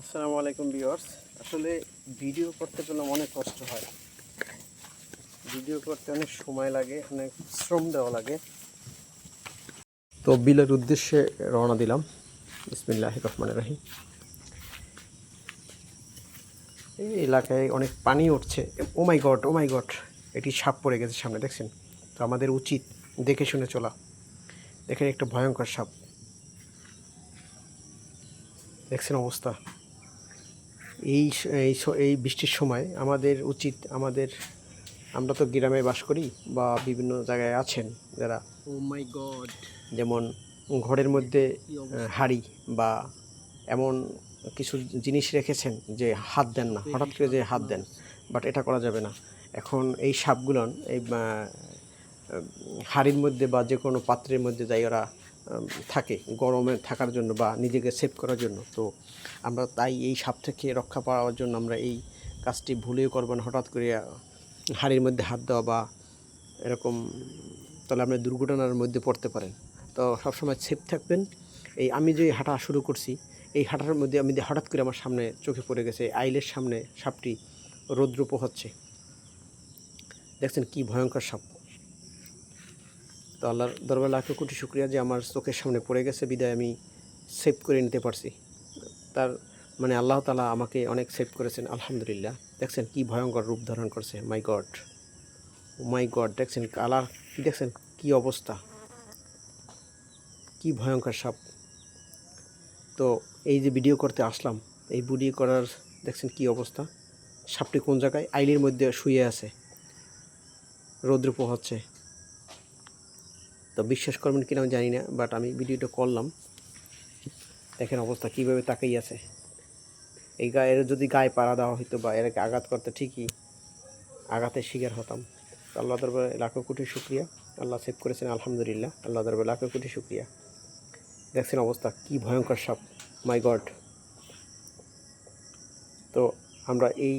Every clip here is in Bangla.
আসসালামু আলাইকুম ভিউয়ার্স। আসলে ভিডিও করতে গেলে অনেক কষ্ট হয়। ভিডিও করতে অনেক সময় লাগে, অনেক শ্রম দেওয়া লাগে। তো বিলের উদ্দেশ্যে রওনা দিলাম। বিসমিল্লাহ রহমান রাহিম। এই এলাকায় অনেক পানি উঠছে। ও মাই গড ও মাই গড এটি সাপ পড়ে গেছে সামনে, দেখছেন? তো আমাদের উচিত দেখে শুনে চলা। দেখেন একটা ভয়ঙ্কর সাপ। দেখছেন অবস্থা? এই এই বৃষ্টির সময় আমাদের উচিত আমাদের আমরা তো গ্রামে বাস করি বা বিভিন্ন জায়গায় আছেন যারা মাই গড যেমন ঘরের মধ্যে হাড়ি বা এমন কিছু জিনিস রেখেছেন যে হাত দেন না হঠাৎ করে যে হাত দেন বাট এটা করা যাবে না। এখন এই সাপগুলন এই হাড়ির মধ্যে বা যে কোনো পাত্রের মধ্যে যাই ওরা থাকে গরমে থাকার জন্য বা নিজেকে সেভ করার জন্য। তো আমরা তাই এই সাপ থেকে রক্ষা পাওয়ার জন্য আমরা এই কাজটি ভুলেও করব না। হঠাৎ করে হাড়ির মধ্যে হাত দেওয়া বা এরকম, তাহলে আপনি দুর্ঘটনার মধ্যে পড়তে পারেন তো সবসময় সেফ থাকবেন। এই আমি যে হাঁটা শুরু করছি, এই হাঁটার মধ্যে আমি হঠাৎ করে আমার সামনে চোখে পড়ে গেছে আইলের সামনে সাপটি রৌদ্রুপ হচ্ছে দেখছেন কি ভয়ঙ্কর সাপ। তো আল্লাহর দরবার লাখো কোটি শুক্রিয়া যে আমার চোখের সামনে পড়ে গেছে, বিদায় আমি সেভ করে নিতে পারছি। তার মানে আল্লাহ তালা আমাকে অনেক সেভ করেছেন, আলহামদুলিল্লাহ। দেখছেন কি ভয়ঙ্কর রূপ ধারণ করছে মাই গড মাই গড দেখছেন কালার, দেখছেন কি অবস্থা। কি ভয়ঙ্কর সাপ তো এই যে ভিডিও করতে আসলাম, এই ভিডিও করার দেখছেন কি অবস্থা। সাপটি কোন জায়গায়? আইলির মধ্যে শুয়ে আছে। রৌদ্র হচ্ছে তো বিশ্বাস করবেন কিনা আমি জানি না বাট আমি ভিডিওটা করলাম। দেখেন অবস্থা, কীভাবে তাকাই আছে। এই গায়ের যদি গায়ে পাড়া দেওয়া হতো বা এরকে আঘাত করতে ঠিকই আঘাতের শিকার হতাম। আল্লাহ দরবারে লাখো কোটি শুক্রিয়া। আল্লাহ সেভ করেছেন, আলহামদুলিল্লাহ। আল্লাহ দরবারে লাখো কোটি শুক্রিয়া। দেখছেন অবস্থা, কি ভয়ঙ্কর সাপ। মাই গড তো আমরা এই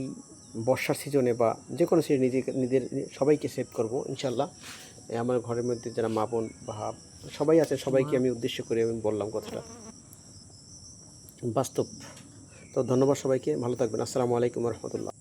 বর্ষার সিজনে বা যে কোনো সিজনে নিজেকে নিজের সবাইকে সেভ করব, ইনশাল্লাহ। আমার ঘরের মধ্যে যারা মা বোন বা সবাই আছে, সবাইকে আমি উদ্দেশ্য করে আমি বললাম কথাটা। বাস্তব। তো ধন্যবাদ সবাইকে, ভালো থাকবেন। আসসালামু আলাইকুম রহমতুল্লাহ।